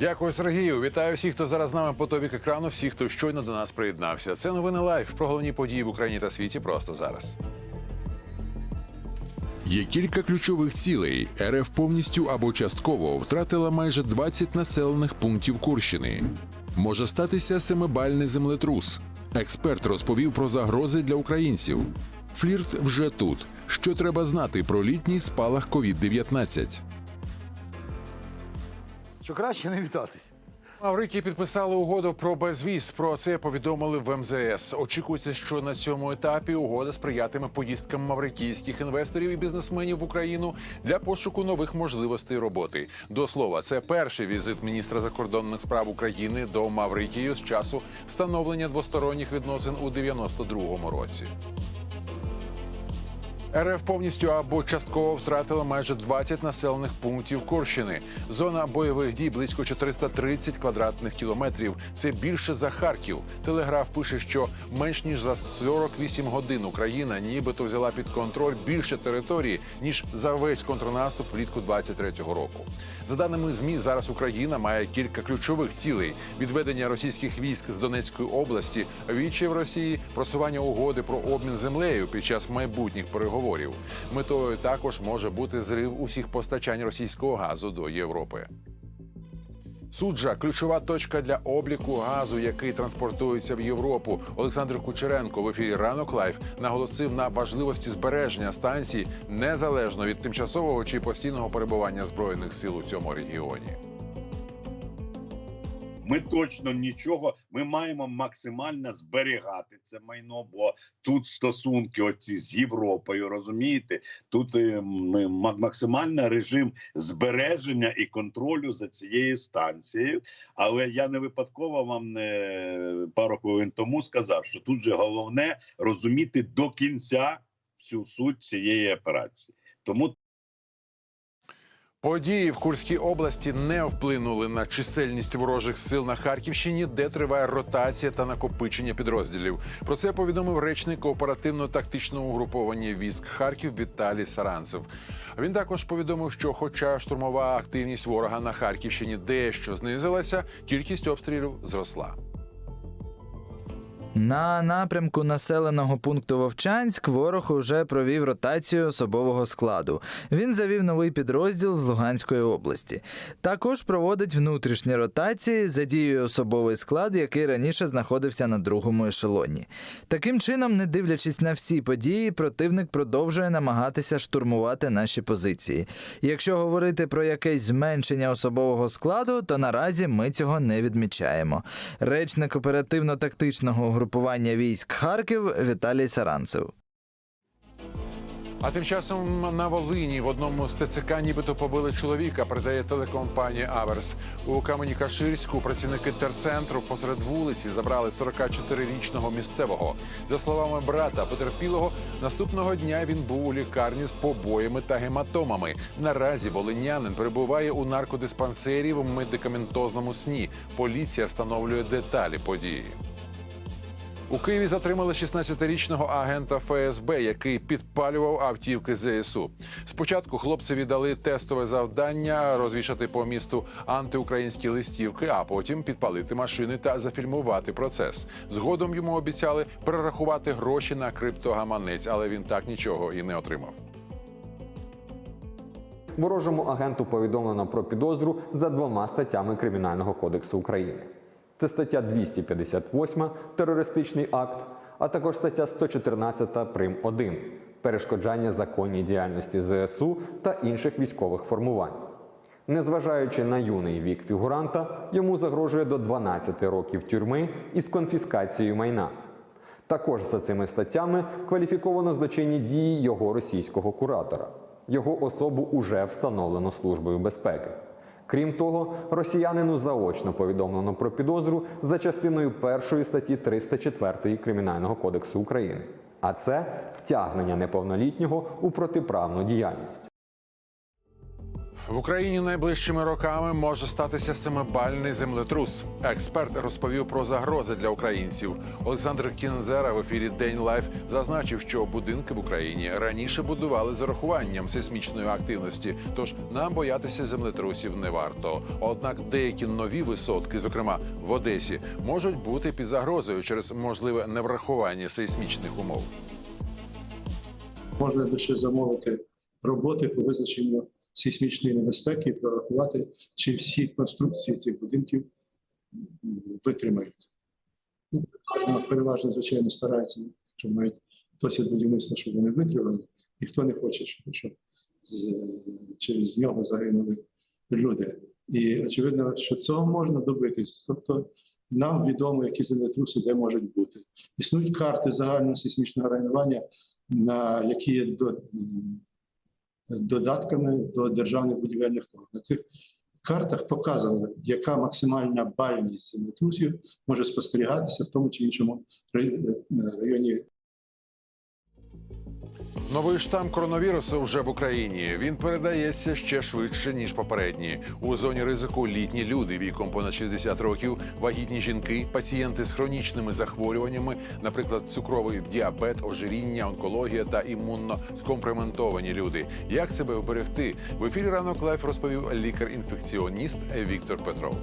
Дякую, Сергію. Вітаю всіх, хто зараз з нами по тобік екрану, всіх, хто щойно до нас приєднався. Це новини лайф про головні події в Україні та світі просто зараз. Є кілька ключових цілей. РФ повністю або частково втратила майже 20 населених пунктів Курщини. Може статися семибальний землетрус. Експерт розповів про загрози для українців. Флірт вже тут. Що треба знати про літній спалах COVID-19? Що краще не вітатись. Маврикії підписали угоду про безвіз. Про це повідомили в МЗС. Очікується, що на цьому етапі угода сприятиме поїздкам маврикійських інвесторів і бізнесменів в Україну для пошуку нових можливостей роботи. До слова, це перший візит міністра закордонних справ України до Маврикію з часу встановлення двосторонніх відносин у 92-му році. РФ повністю або частково втратила майже 20 населених пунктів Курщини. Зона бойових дій близько 430 квадратних кілометрів. Це більше за Харків. Телеграф пише, що менш ніж за 48 годин Україна нібито взяла під контроль більше території ніж за весь контрнаступ влітку 23-го року. За даними змі, зараз Україна має кілька ключових цілей: відведення російських військ з Донецької області, вічі в Росії, просування угоди про обмін землею під час майбутніх переговорів. Метою також може бути зрив усіх постачань російського газу до Європи. Суджа ключова точка для обліку газу, який транспортується в Європу. Олександр Кучеренко в ефірі Ранок Лайф наголосив на важливості збереження станції незалежно від тимчасового чи постійного перебування збройних сил у цьому регіоні. Ми точно нічого. Ми маємо максимально зберігати це майно, бо тут стосунки оці з Європою, розумієте? Тут е, ми ма- максимально режим збереження і контролю за цією станцією. Але я не випадково вам не пару хвилин тому сказав, що тут же головне розуміти до кінця всю суть цієї операції. Тому Події в Курській області не вплинули на чисельність ворожих сил на Харківщині, де триває ротація та накопичення підрозділів. Про це повідомив речник оперативно-тактичного угруповання військ Харків Віталій Саранцев. Він також повідомив, що, хоча штурмова активність ворога на Харківщині дещо знизилася, кількість обстрілів зросла. На напрямку населеного пункту Вовчанськ ворог уже провів ротацію особового складу. Він завів новий підрозділ з Луганської області. Також проводить внутрішні ротації, задіює особовий склад, який раніше знаходився на другому ешелоні. Таким чином, не дивлячись на всі події, противник продовжує намагатися штурмувати наші позиції. Якщо говорити про якесь зменшення особового складу, то наразі ми цього не відмічаємо. Речник оперативно-тактичного угрупування військ Харків Віталій Саранцев. А тим часом на Волині в одному з ТЦК нібито побили чоловіка, передає телекомпанія Аверс. У Камені-Каширську працівники терцентру посеред вулиці забрали 44-річного місцевого. За словами брата потерпілого, наступного дня він був у лікарні з побоями та гематомами. Наразі волинянин перебуває у наркодиспансері в медикаментозному сні. Поліція встановлює деталі події. У Києві затримали 16-річного агента ФСБ, який підпалював автівки ЗСУ. Спочатку хлопцеві дали тестове завдання розвішати по місту антиукраїнські листівки, а потім підпалити машини та зафільмувати процес. Згодом йому обіцяли перерахувати гроші на криптогаманець, але він так нічого і не отримав. Ворожому агенту повідомлено про підозру за двома статтями Кримінального кодексу України. Це стаття 258 терористичний акт, а також стаття 114 прим 1 перешкоджання законній діяльності ЗСУ та інших військових формувань. Незважаючи на юний вік фігуранта, йому загрожує до 12 років тюрми із конфіскацією майна. Також за цими статтями кваліфіковано злочинні дії його російського куратора. Його особу уже встановлено Службою безпеки. Крім того, росіянину заочно повідомлено про підозру за частиною першої статті 304 Кримінального кодексу України. А це втягнення неповнолітнього у протиправну діяльність. В Україні найближчими роками може статися семибальний землетрус. Експерт розповів про загрози для українців. Олександр Кінзера в ефірі День Лайф зазначив, що будинки в Україні раніше будували з урахуванням сейсмічної активності, тож нам боятися землетрусів не варто. Однак деякі нові висотки, зокрема в Одесі, можуть бути під загрозою через можливе неврахування сейсмічних умов. можна лише замовити роботи по визначенню сейсмічної небезпеки і прорахувати, чи всі конструкції цих будинків витримають. Ну, переважно- звичайно, стараються, що мають досвід будівництва, щоб вони витримали. Ніхто не хоче, щоб, через нього загинули люди. І очевидно, що цього можна добитись. Тобто нам відомо, які землетруси де можуть бути. Існують карти загального сейсмічного районування, на які є додатками до державних будівельних норм. На цих картах показано, яка максимальна бальність землетрусів може спостерігатися в тому чи іншому рай- е, районі Новий штам коронавірусу вже в Україні. Він передається ще швидше ніж попередні. У зоні ризику літні люди віком понад 60 років, вагітні жінки, пацієнти з хронічними захворюваннями, наприклад, цукровий діабет, ожиріння, онкологія та імунно скомпроментовані люди. Як себе вберегти? В ефірі ранок лайф розповів лікар-інфекціоніст Віктор Петров.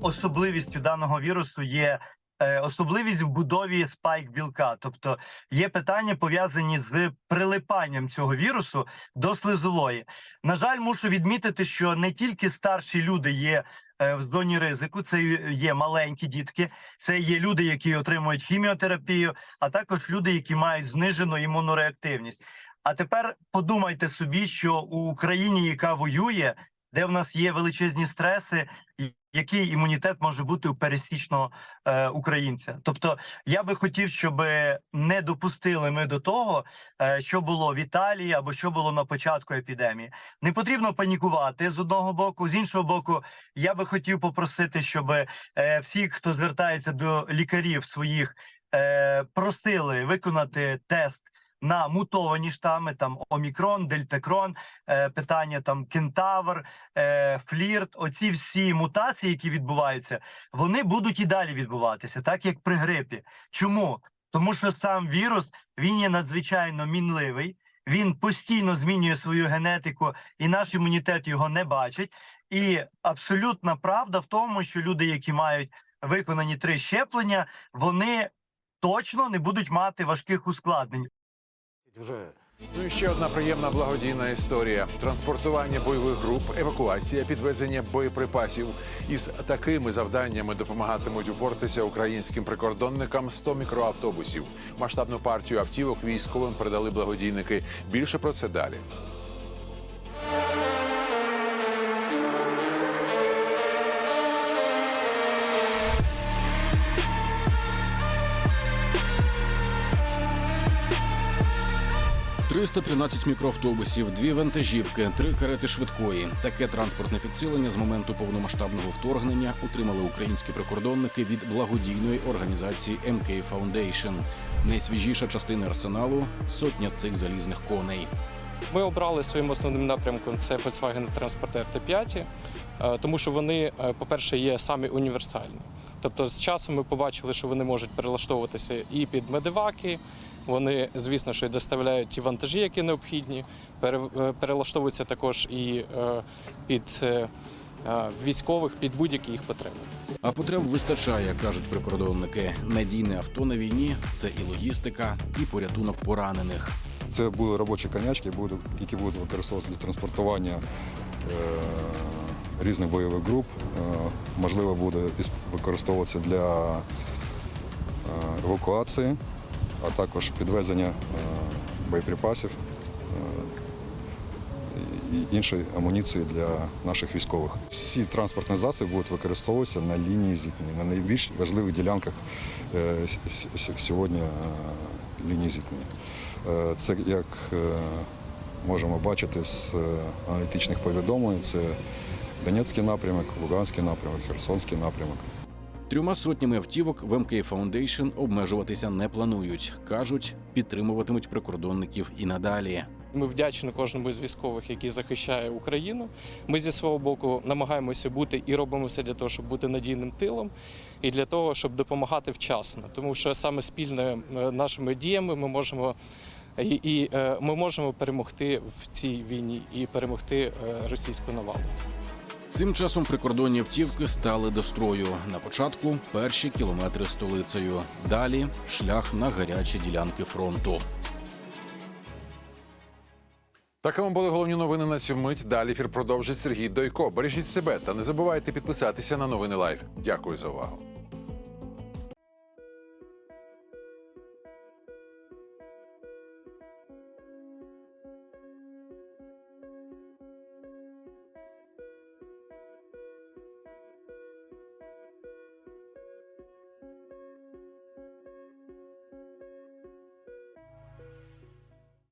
особливістю даного вірусу є особливість в будові спайк білка. Тобто є питання пов'язані з прилипанням цього вірусу до слизової. На жаль, мушу відмітити, що не тільки старші люди є. е, В зоні ризику це є маленькі дітки, це є люди, які отримують хіміотерапію, а також люди, які мають знижену імунореактивність. А тепер подумайте собі, що у Україні, яка воює, де в нас є величезні стреси, який імунітет може бути у пересічного е, українця. Тобто, я би хотів, щоб не допустили ми до того, е, що було в Італії або що було на початку епідемії. Не потрібно панікувати з одного боку, з іншого боку, я би хотів попросити, щоб е, всі, хто звертається до лікарів своїх, е, просили виконати тест. На мутовані штами, там омікрон, дельтакрон, е, питання там кентавр, е, флірт. Оці всі мутації, які відбуваються, вони будуть і далі відбуватися, так як при грипі. Чому? Тому що сам вірус він є надзвичайно мінливий, він постійно змінює свою генетику, і наш імунітет його не бачить. І абсолютна правда в тому, що люди, які мають виконані три щеплення, вони точно не будуть мати важких ускладнень. Вже Ну і ще одна приємна благодійна історія: транспортування бойових груп, евакуація, підвезення боєприпасів. Із такими завданнями допомагатимуть упортися українським прикордонникам 100 мікроавтобусів. Масштабну партію автівок військовим передали благодійники. Більше про це далі. – 313 мікроавтобусів, дві вантажівки, три карети швидкої. Таке транспортне підсилення з моменту повномасштабного вторгнення отримали українські прикордонники від благодійної організації MK Foundation. Найсвіжіша частина арсеналу сотня цих залізних коней. Ми обрали своїм основним напрямком це Volkswagen Transporter T5, е, тому що вони, е, по-перше, є самі універсальні. Тобто, з часом ми побачили, що вони можуть перелаштовуватися і під медиваки. Вони, звісно, що й доставляють ті вантажі, які необхідні. е, Перелаштовуються також і е, під е, військових, під будь-які їх потреби. А потреб вистачає, кажуть прикордонники. Надійне авто на війні це і логістика, і порятунок поранених. Це були робочі конячки, які будуть використовуватися для транспортування різних бойових груп. Можливо, буде використовуватися для евакуації, а також підвезення е, боєприпасів е, і іншої амуніції для наших військових. Всі транспортні засоби будуть використовуватися на лінії зіткнення, на найбільш важливих ділянках е, сьогодні лінії зіткнення. Це як можемо бачити з аналітичних повідомлень, це Донецький напрямок, Луганський напрямок, Херсонський напрямок. Трьома сотнями автівок в МК Foundation обмежуватися не планують. кажуть, підтримуватимуть прикордонників і надалі. Ми вдячні кожному з військових, який захищає Україну. Ми зі свого боку намагаємося бути і робимо все для того, щоб бути надійним тилом, і для того, щоб допомагати вчасно. Тому що саме спільними е, нашими діями ми можемо і, і е, ми можемо перемогти в цій війні і перемогти е, російську навалу. Тим часом прикордонні автівки стали до строю. На початку перші кілометри столицею. Далі шлях на гарячі ділянки фронту. Такими були головні новини на цю мить. Далі ефір продовжить Сергій Дойко. Бережіть себе та не забувайте підписатися на новини Лайф. Дякую за увагу.